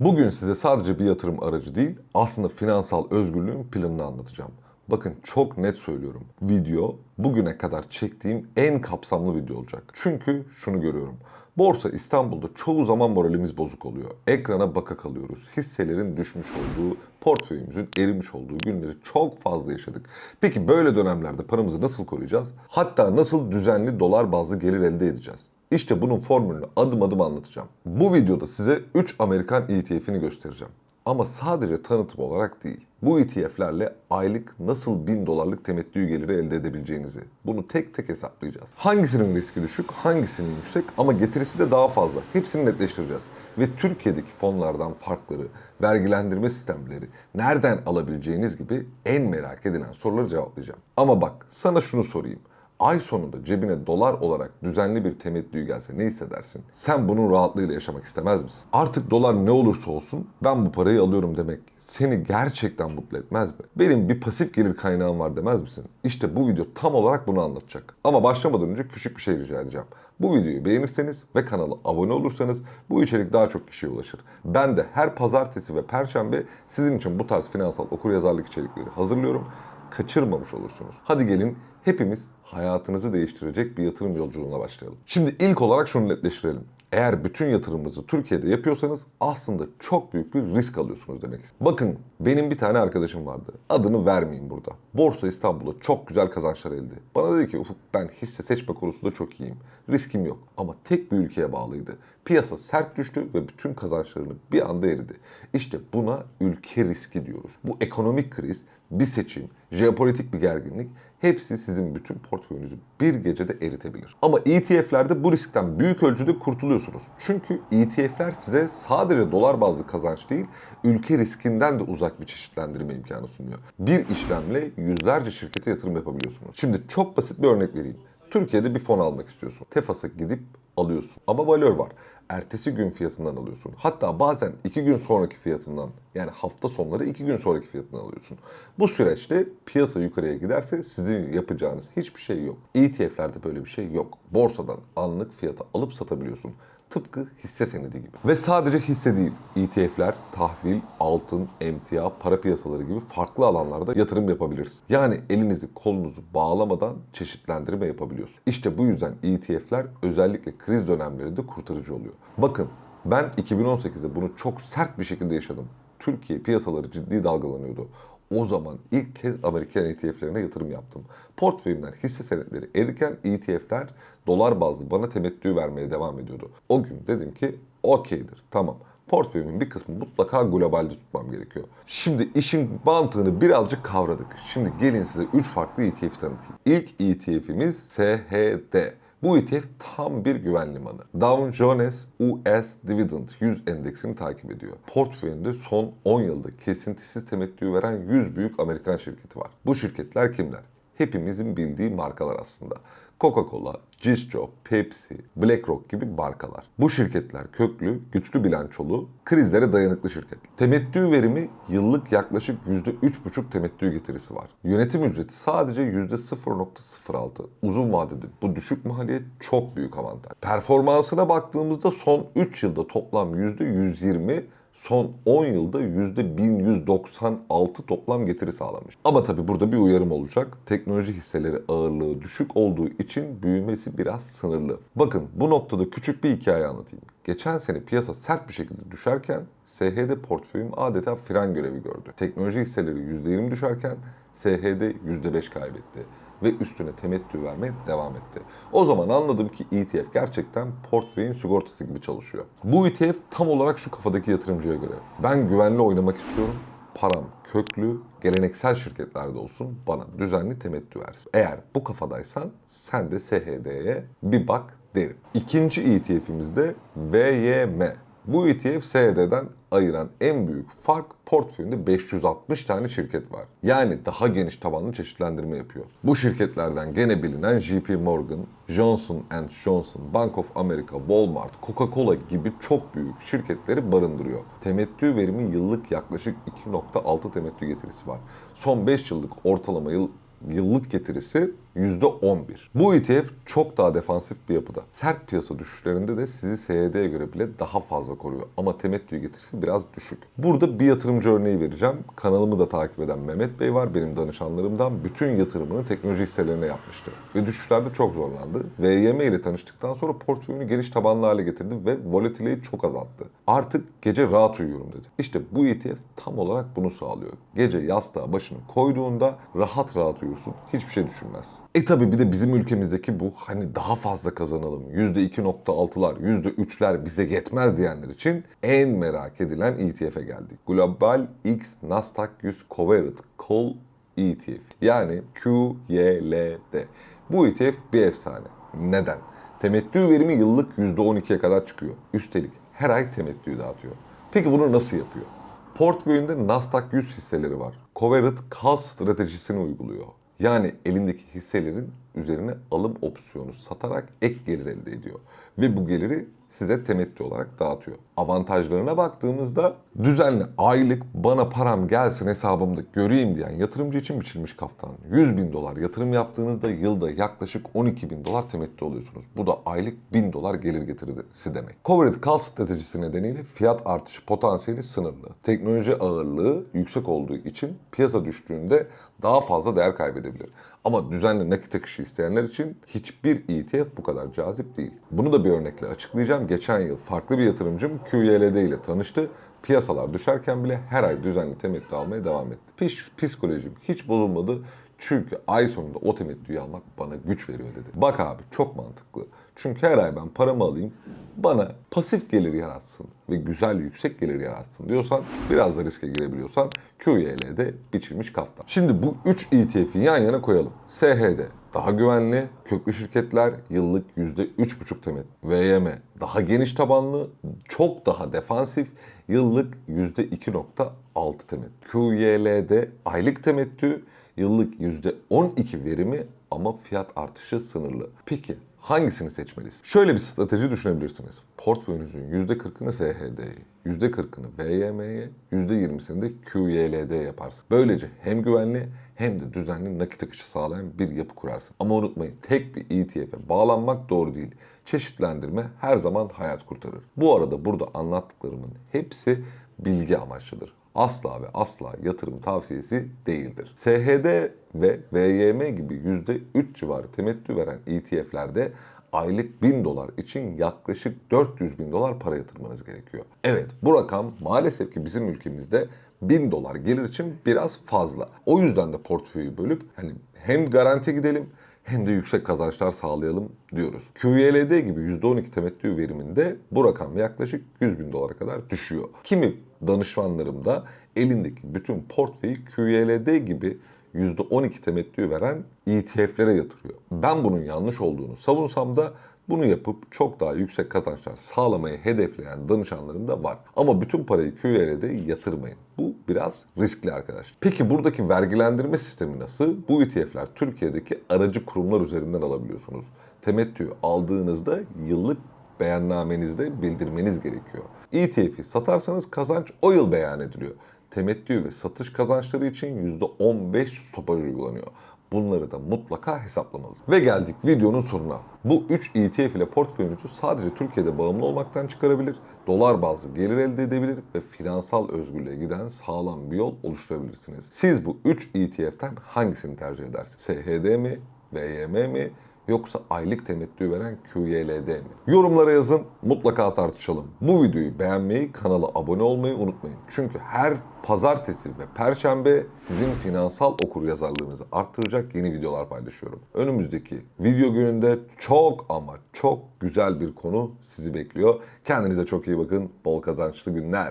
Bugün size sadece bir yatırım aracı değil, aslında finansal özgürlüğün planını anlatacağım. Bakın çok net söylüyorum. Video bugüne kadar çektiğim en kapsamlı video olacak. Çünkü şunu görüyorum. Borsa İstanbul'da çoğu zaman moralimiz bozuk oluyor. Ekrana baka kalıyoruz. Hisselerin düşmüş olduğu, portföyümüzün erimiş olduğu günleri çok fazla yaşadık. Peki böyle dönemlerde paramızı nasıl koruyacağız? Hatta nasıl düzenli dolar bazlı gelir elde edeceğiz? İşte bunun formülünü adım adım anlatacağım. Bu videoda size 3 Amerikan ETF'ini göstereceğim. Ama sadece tanıtım olarak değil. Bu ETF'lerle aylık nasıl 1000 dolarlık temettü geliri elde edebileceğinizi. Bunu tek tek hesaplayacağız. Hangisinin riski düşük, hangisinin yüksek ama getirisi de daha fazla. Hepsini netleştireceğiz. Ve Türkiye'deki fonlardan farkları, vergilendirme sistemleri, nereden alabileceğiniz gibi en merak edilen soruları cevaplayacağım. Ama bak sana şunu sorayım ay sonunda cebine dolar olarak düzenli bir temettü gelse ne hissedersin? Sen bunun rahatlığıyla yaşamak istemez misin? Artık dolar ne olursa olsun ben bu parayı alıyorum demek seni gerçekten mutlu etmez mi? Benim bir pasif gelir kaynağım var demez misin? İşte bu video tam olarak bunu anlatacak. Ama başlamadan önce küçük bir şey rica edeceğim. Bu videoyu beğenirseniz ve kanala abone olursanız bu içerik daha çok kişiye ulaşır. Ben de her pazartesi ve perşembe sizin için bu tarz finansal okuryazarlık içerikleri hazırlıyorum kaçırmamış olursunuz. Hadi gelin hepimiz hayatınızı değiştirecek bir yatırım yolculuğuna başlayalım. Şimdi ilk olarak şunu netleştirelim. Eğer bütün yatırımınızı Türkiye'de yapıyorsanız aslında çok büyük bir risk alıyorsunuz demek. Bakın benim bir tane arkadaşım vardı. Adını vermeyeyim burada. Borsa İstanbul'da çok güzel kazançlar elde. Bana dedi ki Ufuk ben hisse seçme konusunda çok iyiyim. Riskim yok ama tek bir ülkeye bağlıydı. Piyasa sert düştü ve bütün kazançlarını bir anda eridi. İşte buna ülke riski diyoruz. Bu ekonomik kriz, bir seçim, jeopolitik bir gerginlik hepsi sizin bütün portföyünüzü bir gecede eritebilir. Ama ETF'lerde bu riskten büyük ölçüde kurtuluyorsunuz. Çünkü ETF'ler size sadece dolar bazlı kazanç değil, ülke riskinden de uzak bir çeşitlendirme imkanı sunuyor. Bir işlemle yüzlerce şirkete yatırım yapabiliyorsunuz. Şimdi çok basit bir örnek vereyim. Türkiye'de bir fon almak istiyorsun. Tefas'a gidip alıyorsun. Ama valör var. Ertesi gün fiyatından alıyorsun. Hatta bazen iki gün sonraki fiyatından yani hafta sonları iki gün sonraki fiyatından alıyorsun. Bu süreçte piyasa yukarıya giderse sizin yapacağınız hiçbir şey yok. ETF'lerde böyle bir şey yok. Borsadan anlık fiyata alıp satabiliyorsun. Tıpkı hisse senedi gibi. Ve sadece hisse değil, ETF'ler, tahvil, altın, emtia, para piyasaları gibi farklı alanlarda yatırım yapabilirsiniz. Yani elinizi kolunuzu bağlamadan çeşitlendirme yapabiliyorsun. İşte bu yüzden ETF'ler özellikle kriz dönemlerinde kurtarıcı oluyor. Bakın ben 2018'de bunu çok sert bir şekilde yaşadım. Türkiye piyasaları ciddi dalgalanıyordu. O zaman ilk kez Amerikan ETF'lerine yatırım yaptım. Portföyümden hisse senetleri erirken ETF'ler dolar bazlı bana temettü vermeye devam ediyordu. O gün dedim ki okeydir tamam. Portföyümün bir kısmı mutlaka globalde tutmam gerekiyor. Şimdi işin mantığını birazcık kavradık. Şimdi gelin size 3 farklı ETF tanıtayım. İlk ETF'imiz SHD. Bu ETF tam bir güven limanı. Dow Jones US Dividend 100 endeksini takip ediyor. Portföyünde son 10 yılda kesintisiz temettü veren 100 büyük Amerikan şirketi var. Bu şirketler kimler? Hepimizin bildiği markalar aslında. Coca-Cola, Cisco, Pepsi, BlackRock gibi markalar. Bu şirketler köklü, güçlü bilançolu, krizlere dayanıklı şirketler. Temettü verimi yıllık yaklaşık %3,5 temettü getirisi var. Yönetim ücreti sadece %0,06. Uzun vadede bu düşük maliyet çok büyük avantaj. Performansına baktığımızda son 3 yılda toplam %120 son 10 yılda %1196 toplam getiri sağlamış. Ama tabii burada bir uyarım olacak. Teknoloji hisseleri ağırlığı düşük olduğu için büyümesi biraz sınırlı. Bakın bu noktada küçük bir hikaye anlatayım. Geçen sene piyasa sert bir şekilde düşerken SHD portföyüm adeta fren görevi gördü. Teknoloji hisseleri %20 düşerken SHD %5 kaybetti ve üstüne temettü vermeye devam etti. O zaman anladım ki ETF gerçekten portföyün sigortası gibi çalışıyor. Bu ETF tam olarak şu kafadaki yatırımcıya göre. Ben güvenli oynamak istiyorum. Param köklü, geleneksel şirketlerde olsun bana düzenli temettü versin. Eğer bu kafadaysan sen de SHD'ye bir bak derim. İkinci ETF'imiz de VYM. Bu ETF SHD'den ayıran en büyük fark portföyünde 560 tane şirket var. Yani daha geniş tabanlı çeşitlendirme yapıyor. Bu şirketlerden gene bilinen JP Morgan, Johnson Johnson, Bank of America, Walmart, Coca-Cola gibi çok büyük şirketleri barındırıyor. Temettü verimi yıllık yaklaşık 2.6 temettü getirisi var. Son 5 yıllık ortalama yıl, yıllık getirisi %11. Bu ETF çok daha defansif bir yapıda. Sert piyasa düşüşlerinde de sizi SYD'ye göre bile daha fazla koruyor. Ama temettü getirisi biraz düşük. Burada bir yatırımcı örneği vereceğim. Kanalımı da takip eden Mehmet Bey var. Benim danışanlarımdan bütün yatırımını teknoloji hisselerine yapmıştı. Ve düşüşlerde çok zorlandı. VYM ile tanıştıktan sonra portföyünü geniş tabanlı hale getirdi ve volatileyi çok azalttı. Artık gece rahat uyuyorum dedi. İşte bu ETF tam olarak bunu sağlıyor. Gece yastığa başını koyduğunda rahat rahat uyursun. Hiçbir şey düşünmezsin. E tabi bir de bizim ülkemizdeki bu hani daha fazla kazanalım. %2.6'lar, %3'ler bize yetmez diyenler için en merak edilen ETF'e geldik. Global X Nasdaq 100 Covered Call ETF. Yani QYLD. Bu ETF bir efsane. Neden? Temettü verimi yıllık %12'ye kadar çıkıyor. Üstelik her ay temettü dağıtıyor. Peki bunu nasıl yapıyor? Portföyünde Nasdaq 100 hisseleri var. Covered Call stratejisini uyguluyor. Yani elindeki hisselerin üzerine alım opsiyonu satarak ek gelir elde ediyor. Ve bu geliri size temettü olarak dağıtıyor. Avantajlarına baktığımızda düzenli aylık bana param gelsin hesabımda göreyim diyen yatırımcı için biçilmiş kaftan. 100 bin dolar yatırım yaptığınızda yılda yaklaşık 12 bin dolar temettü oluyorsunuz. Bu da aylık 1000 dolar gelir getirisi demek. Covered Call stratejisi nedeniyle fiyat artışı potansiyeli sınırlı. Teknoloji ağırlığı yüksek olduğu için piyasa düştüğünde daha fazla değer kaybedebilir. Ama düzenli nakit akışı isteyenler için hiçbir ETF bu kadar cazip değil. Bunu da bir örnekle açıklayacağım. Geçen yıl farklı bir yatırımcım QYLD ile tanıştı. Piyasalar düşerken bile her ay düzenli temettü almaya devam etti. Pis- psikolojim hiç bozulmadı. Çünkü ay sonunda o temettüyü almak bana güç veriyor dedi. Bak abi çok mantıklı. Çünkü her ay ben paramı alayım, bana pasif gelir yaratsın ve güzel yüksek gelir yaratsın diyorsan, biraz da riske girebiliyorsan QYL'de biçilmiş kaftan. Şimdi bu 3 ETF'i yan yana koyalım. SHD daha güvenli, köklü şirketler yıllık %3,5 temettü. VYM daha geniş tabanlı, çok daha defansif, yıllık %2,6 temettü. QYL'de aylık temettü, yıllık %12 verimi ama fiyat artışı sınırlı. Peki hangisini seçmeliyiz? Şöyle bir strateji düşünebilirsiniz. Portföyünüzün %40'ını SHD'ye, %40'ını VYM'ye, %20'sini de QYLD yaparsın. Böylece hem güvenli hem de düzenli nakit akışı sağlayan bir yapı kurarsın. Ama unutmayın tek bir ETF'e bağlanmak doğru değil. Çeşitlendirme her zaman hayat kurtarır. Bu arada burada anlattıklarımın hepsi bilgi amaçlıdır asla ve asla yatırım tavsiyesi değildir. SHD ve VYM gibi %3 civarı temettü veren ETF'lerde aylık 1000 dolar için yaklaşık 400 bin dolar para yatırmanız gerekiyor. Evet bu rakam maalesef ki bizim ülkemizde 1000 dolar gelir için biraz fazla. O yüzden de portföyü bölüp hani hem garanti gidelim hem de yüksek kazançlar sağlayalım diyoruz. QYLD gibi %12 temettü veriminde bu rakam yaklaşık 100 bin dolara kadar düşüyor. Kimi danışmanlarım da elindeki bütün portföyü QYLD gibi %12 temettü veren ETF'lere yatırıyor. Ben bunun yanlış olduğunu savunsam da bunu yapıp çok daha yüksek kazançlar sağlamayı hedefleyen danışanlarım da var. Ama bütün parayı QYL'de yatırmayın. Bu biraz riskli arkadaşlar. Peki buradaki vergilendirme sistemi nasıl? Bu ETF'ler Türkiye'deki aracı kurumlar üzerinden alabiliyorsunuz. Temettü aldığınızda yıllık beyannamenizde bildirmeniz gerekiyor. ETF'i satarsanız kazanç o yıl beyan ediliyor. Temettü ve satış kazançları için %15 stopaj uygulanıyor. Bunları da mutlaka hesaplamalısınız. Ve geldik videonun sonuna. Bu 3 ETF ile portföyünüzü sadece Türkiye'de bağımlı olmaktan çıkarabilir, dolar bazlı gelir elde edebilir ve finansal özgürlüğe giden sağlam bir yol oluşturabilirsiniz. Siz bu 3 ETF'ten hangisini tercih edersiniz? SHD mi, VYM mi yoksa aylık temettü veren QYLD mi? Yorumlara yazın, mutlaka tartışalım. Bu videoyu beğenmeyi, kanala abone olmayı unutmayın. Çünkü her pazartesi ve perşembe sizin finansal okur yazarlığınızı arttıracak yeni videolar paylaşıyorum. Önümüzdeki video gününde çok ama çok güzel bir konu sizi bekliyor. Kendinize çok iyi bakın. Bol kazançlı günler.